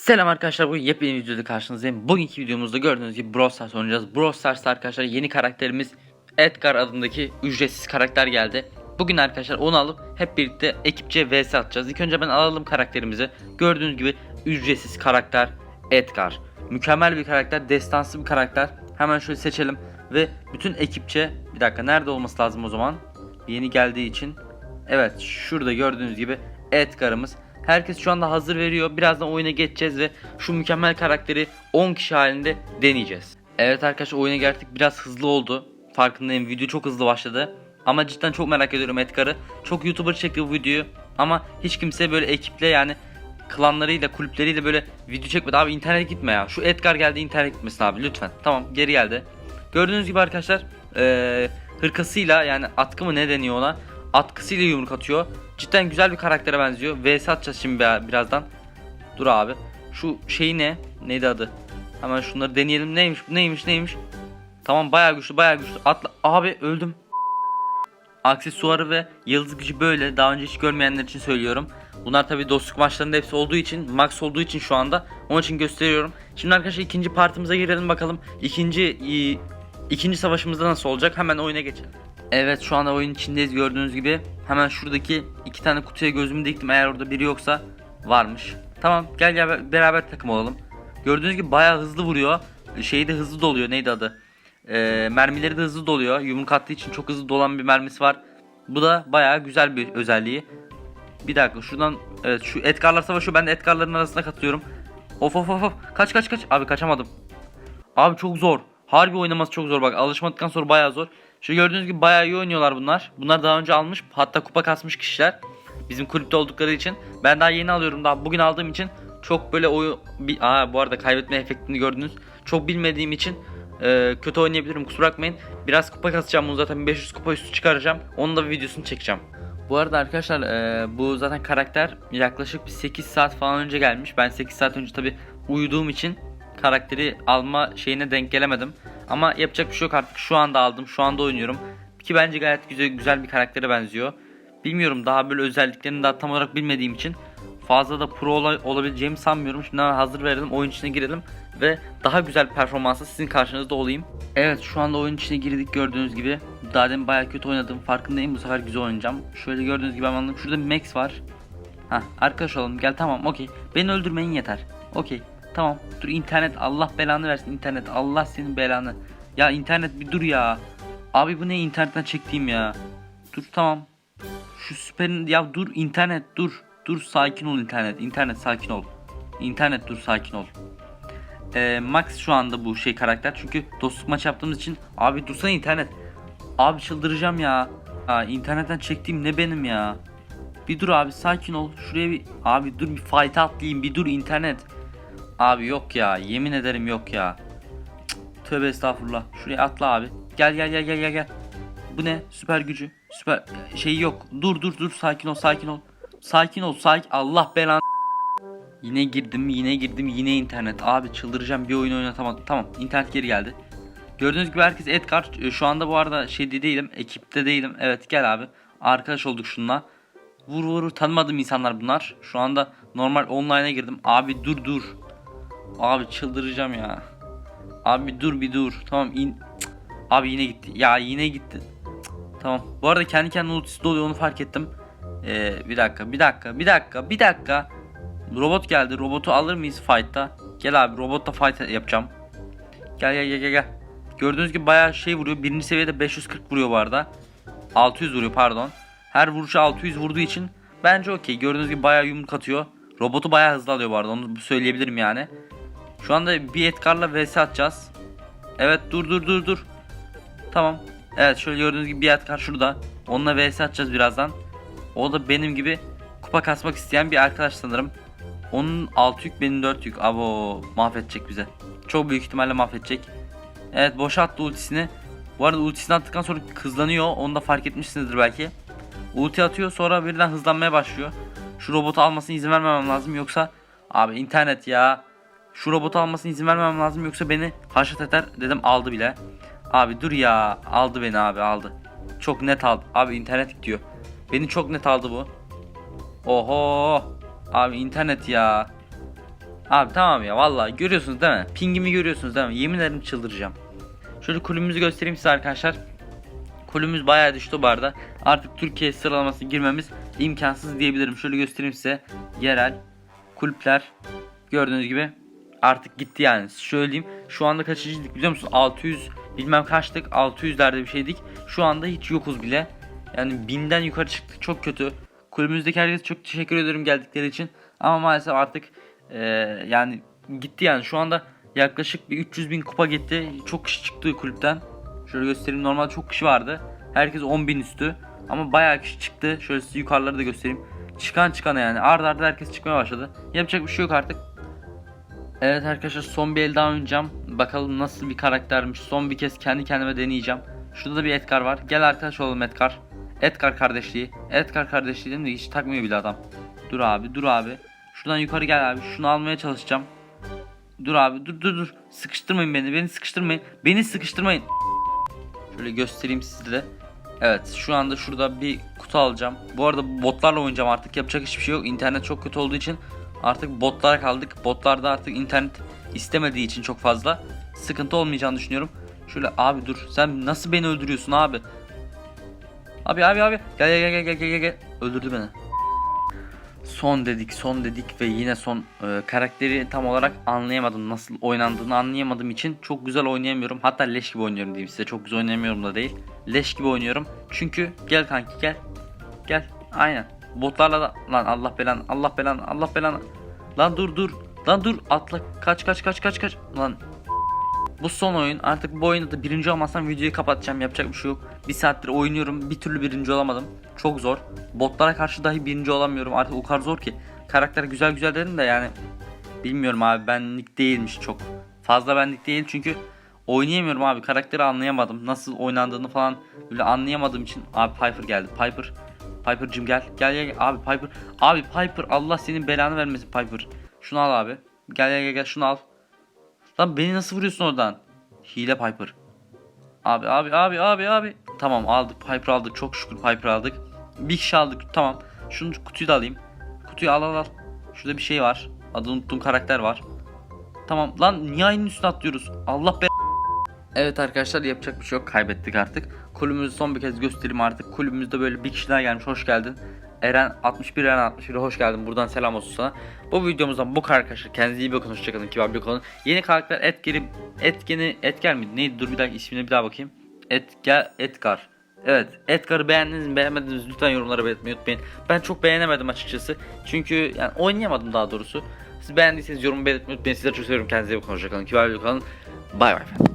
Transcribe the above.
Selam arkadaşlar bu yepyeni videoda karşınızdayım. Bugünkü videomuzda gördüğünüz gibi Brawl Stars oynayacağız. Brawl Stars'ta arkadaşlar yeni karakterimiz Edgar adındaki ücretsiz karakter geldi. Bugün arkadaşlar onu alıp hep birlikte ekipçe vs atacağız. İlk önce ben alalım karakterimizi. Gördüğünüz gibi ücretsiz karakter Edgar. Mükemmel bir karakter, destansı bir karakter. Hemen şöyle seçelim ve bütün ekipçe bir dakika nerede olması lazım o zaman? Yeni geldiği için. Evet şurada gördüğünüz gibi Edgar'ımız. Herkes şu anda hazır veriyor. Birazdan oyuna geçeceğiz ve şu mükemmel karakteri 10 kişi halinde deneyeceğiz. Evet arkadaşlar oyuna geldik biraz hızlı oldu. Farkındayım video çok hızlı başladı. Ama cidden çok merak ediyorum Edgar'ı. Çok YouTuber çekti bu videoyu. Ama hiç kimse böyle ekiple yani klanlarıyla kulüpleriyle böyle video çekmedi. Abi internet gitme ya. Şu Edgar geldi internet gitmesin abi lütfen. Tamam geri geldi. Gördüğünüz gibi arkadaşlar eee, hırkasıyla yani atkı mı ne deniyor ona? Atkısıyla yumruk atıyor. Cidden güzel bir karaktere benziyor. VS atacağız şimdi bi- birazdan. Dur abi. Şu şeyi ne? Neydi adı? Hemen şunları deneyelim. Neymiş? Neymiş? Neymiş? Tamam bayağı güçlü, bayağı güçlü. Atla. Abi öldüm. Aksesuarı ve yıldız gücü böyle. Daha önce hiç görmeyenler için söylüyorum. Bunlar tabi dostluk maçlarında hepsi olduğu için, max olduğu için şu anda. Onun için gösteriyorum. Şimdi arkadaşlar ikinci partimize girelim bakalım. İkinci ikinci savaşımızda nasıl olacak? Hemen oyuna geçelim. Evet şu anda oyun içindeyiz gördüğünüz gibi. Hemen şuradaki iki tane kutuya gözümü diktim. Eğer orada biri yoksa varmış. Tamam gel gel be- beraber takım olalım. Gördüğünüz gibi bayağı hızlı vuruyor. Şeyi de hızlı doluyor. Neydi adı? Ee, mermileri de hızlı doluyor. Yumruk attığı için çok hızlı dolan bir mermisi var. Bu da bayağı güzel bir özelliği. Bir dakika şuradan evet şu Edgar'lar savaşıyor. Ben de Edgar'ların arasına katılıyorum. Of of of. Kaç kaç kaç. Abi kaçamadım. Abi çok zor. Harbi oynaması çok zor bak. Alışmadıktan sonra bayağı zor. Şu gördüğünüz gibi bayağı iyi oynuyorlar bunlar. Bunlar daha önce almış. Hatta kupa kasmış kişiler. Bizim kulüpte oldukları için. Ben daha yeni alıyorum daha bugün aldığım için çok böyle oyu aa bu arada kaybetme efektini gördünüz. Çok bilmediğim için e, kötü oynayabilirim kusura bakmayın. Biraz kupa kasacağım bunu zaten 500 kupa üstü çıkaracağım. Onun da bir videosunu çekeceğim. Bu arada arkadaşlar e, bu zaten karakter yaklaşık bir 8 saat falan önce gelmiş. Ben 8 saat önce tabi uyuduğum için karakteri alma şeyine denk gelemedim. Ama yapacak bir şey yok artık. Şu anda aldım. Şu anda oynuyorum. Ki bence gayet güzel güzel bir karaktere benziyor. Bilmiyorum daha böyle özelliklerini daha tam olarak bilmediğim için fazla da pro ola- olabileceğimi sanmıyorum. Şimdi hazır verelim. Oyun içine girelim ve daha güzel performansla sizin karşınızda olayım. Evet şu anda oyun içine girdik gördüğünüz gibi. Daha demin bayağı kötü oynadım. Farkındayım bu sefer güzel oynayacağım. Şöyle gördüğünüz gibi anladım. Şurada bir Max var. Ha arkadaş olalım gel tamam okey. Beni öldürmeyin yeter. Okey. Tamam. Dur internet Allah belanı versin internet. Allah senin belanı. Ya internet bir dur ya. Abi bu ne internetten çektiğim ya. Dur tamam. Şu süperin ya dur internet dur. Dur sakin ol internet. İnternet sakin ol. İnternet dur sakin ol. Ee, Max şu anda bu şey karakter. Çünkü dostluk maç yaptığımız için abi dursana internet. Abi çıldıracağım ya. Ha, internetten çektiğim ne benim ya. Bir dur abi sakin ol. Şuraya bir abi dur bir fight atlayayım. Bir dur internet. Abi yok ya. Yemin ederim yok ya. Tövbe estağfurullah. Şuraya atla abi. Gel gel gel gel gel gel. Bu ne? Süper gücü. Süper şey yok. Dur dur dur sakin ol sakin ol. Sakin ol sakin. Allah belanı. Yine girdim yine girdim yine internet. Abi çıldıracağım bir oyun oynatamadım. Tamam internet geri geldi. Gördüğünüz gibi herkes Edgar. E, Şu anda bu arada şeyde değilim. Ekipte değilim. Evet gel abi. Arkadaş olduk şunla. Vur vur tanımadığım insanlar bunlar. Şu anda normal online'a girdim. Abi dur dur. Abi çıldıracağım ya. Abi dur bir dur. Tamam in. Cık. Abi yine gitti. Ya yine gitti. Tamam. Bu arada kendi kendine ultisi doluyor onu fark ettim. Ee, bir dakika bir dakika bir dakika bir dakika. Robot geldi. Robotu alır mıyız fight'ta? Gel abi robotla fight yapacağım. Gel gel gel gel. Gördüğünüz gibi bayağı şey vuruyor. Birinci seviyede 540 vuruyor bu arada. 600 vuruyor pardon. Her vuruşu 600 vurduğu için bence okey. Gördüğünüz gibi bayağı yumruk atıyor. Robotu bayağı hızlı alıyor bu arada. Onu söyleyebilirim yani. Şu anda bir Edgar'la vs atacağız. Evet dur dur dur dur. Tamam. Evet şöyle gördüğünüz gibi bir Edgar şurada. Onunla vs atacağız birazdan. O da benim gibi kupa kasmak isteyen bir arkadaş sanırım. Onun 6 yük benim 4 yük. Abo mahvedecek bize. Çok büyük ihtimalle mahvedecek. Evet boşa attı ultisini. Bu arada ultisini attıktan sonra hızlanıyor. Onu da fark etmişsinizdir belki. Ulti atıyor sonra birden hızlanmaya başlıyor. Şu robotu almasına izin vermemem lazım yoksa abi internet ya. Şu robotu almasına izin vermemem lazım yoksa beni haşat eder dedim aldı bile. Abi dur ya aldı beni abi aldı. Çok net aldı. Abi internet gidiyor. Beni çok net aldı bu. Oho. Abi internet ya. Abi tamam ya vallahi görüyorsunuz değil mi? Pingimi görüyorsunuz değil mi? Yemin ederim çıldıracağım. Şöyle kulübümüzü göstereyim size arkadaşlar. Kulübümüz bayağı düştü bu arada. Artık Türkiye sıralamasına girmemiz imkansız diyebilirim. Şöyle göstereyim size. Yerel kulüpler gördüğünüz gibi artık gitti yani. Şöyle. Şu anda kaçıncıydık biliyor musun? 600 bilmem kaçtık. 600'lerde bir şeydik. Şu anda hiç yokuz bile. Yani binden yukarı çıktık. Çok kötü. Kulübümüzdeki herkese çok teşekkür ederim geldikleri için. Ama maalesef artık eee, yani gitti yani. Şu anda yaklaşık bir 300 bin kupa gitti. Çok kişi çıktı kulüpten. Şöyle göstereyim. Normal çok kişi vardı. Herkes 10 bin üstü. Ama bayağı kişi çıktı. Şöyle size yukarıları da göstereyim. Çıkan çıkana yani. Arda arda herkes çıkmaya başladı. Yapacak bir şey yok artık. Evet arkadaşlar son bir el daha oynayacağım. Bakalım nasıl bir karaktermiş. Son bir kez kendi kendime deneyeceğim. Şurada da bir Edgar var. Gel arkadaş olalım Edgar. Edgar kardeşliği. Edgar kardeşliği dedim de hiç takmıyor bile adam. Dur abi dur abi. Şuradan yukarı gel abi. Şunu almaya çalışacağım. Dur abi dur dur dur. Sıkıştırmayın beni. Beni sıkıştırmayın. Beni sıkıştırmayın. Şöyle göstereyim size de. Evet şu anda şurada bir kutu alacağım. Bu arada botlarla oynayacağım artık. Yapacak hiçbir şey yok. İnternet çok kötü olduğu için artık botlara kaldık. Botlarda artık internet istemediği için çok fazla sıkıntı olmayacağını düşünüyorum. Şöyle abi dur. Sen nasıl beni öldürüyorsun abi? Abi abi abi. Gel gel gel gel gel gel. Öldürdü beni. Son dedik, son dedik ve yine son e, karakteri tam olarak anlayamadım. Nasıl oynandığını anlayamadığım için çok güzel oynayamıyorum. Hatta leş gibi oynuyorum diyeyim size. Çok güzel oynayamıyorum da değil. Leş gibi oynuyorum. Çünkü gel kanki gel. Gel. Aynen. Botlarla lan Allah belan Allah belan Allah belan. Lan dur dur. Lan dur atla. Kaç kaç kaç kaç kaç. Lan bu son oyun. Artık bu oyunda da birinci olmazsam videoyu kapatacağım. Yapacak bir şey yok. Bir saattir oynuyorum. Bir türlü birinci olamadım. Çok zor. Botlara karşı dahi birinci olamıyorum. Artık o kadar zor ki. Karakter güzel güzel dedim de yani. Bilmiyorum abi benlik değilmiş çok. Fazla benlik değil çünkü oynayamıyorum abi. Karakteri anlayamadım. Nasıl oynandığını falan böyle anlayamadığım için. Abi Piper geldi. Piper. Piper'cım gel. Gel gel. Abi Piper. Abi Piper Allah senin belanı vermesin Piper. Şunu al abi. Gel gel gel, gel şunu al. Lan beni nasıl vuruyorsun oradan? Hile Piper. Abi abi abi abi abi. Tamam aldık Piper aldık. Çok şükür Piper aldık. Bir kişi aldık. Tamam. Şunu kutuyu da alayım. Kutuyu al al al. Şurada bir şey var. Adını unuttuğum karakter var. Tamam lan niye aynı üstüne atlıyoruz? Allah be. Evet arkadaşlar yapacak bir şey yok. Kaybettik artık. Kulübümüzü son bir kez göstereyim artık. Kulübümüzde böyle bir kişi daha gelmiş. Hoş geldin. Eren 61 Eren 61 hoş geldin. Buradan selam olsun sana. Bu videomuzdan bu kadar arkadaşlar. Kendinize iyi bakın. Hoşçakalın. Kibar bir konu. Yeni karakter Edgar'i Etkeni Edgar mıydı? Neydi? Dur bir dakika ismine bir daha bakayım. Edgar Edgar. Evet. Edgar'ı beğendiniz mi beğenmediniz? Lütfen yorumlara belirtmeyi unutmayın. Ben çok beğenemedim açıkçası. Çünkü yani oynayamadım daha doğrusu. Siz beğendiyseniz yorum belirtmeyi unutmayın. Sizleri çok seviyorum. Kendinize iyi bakın. Hoşçakalın. Kibar bir kalın. Bay bay.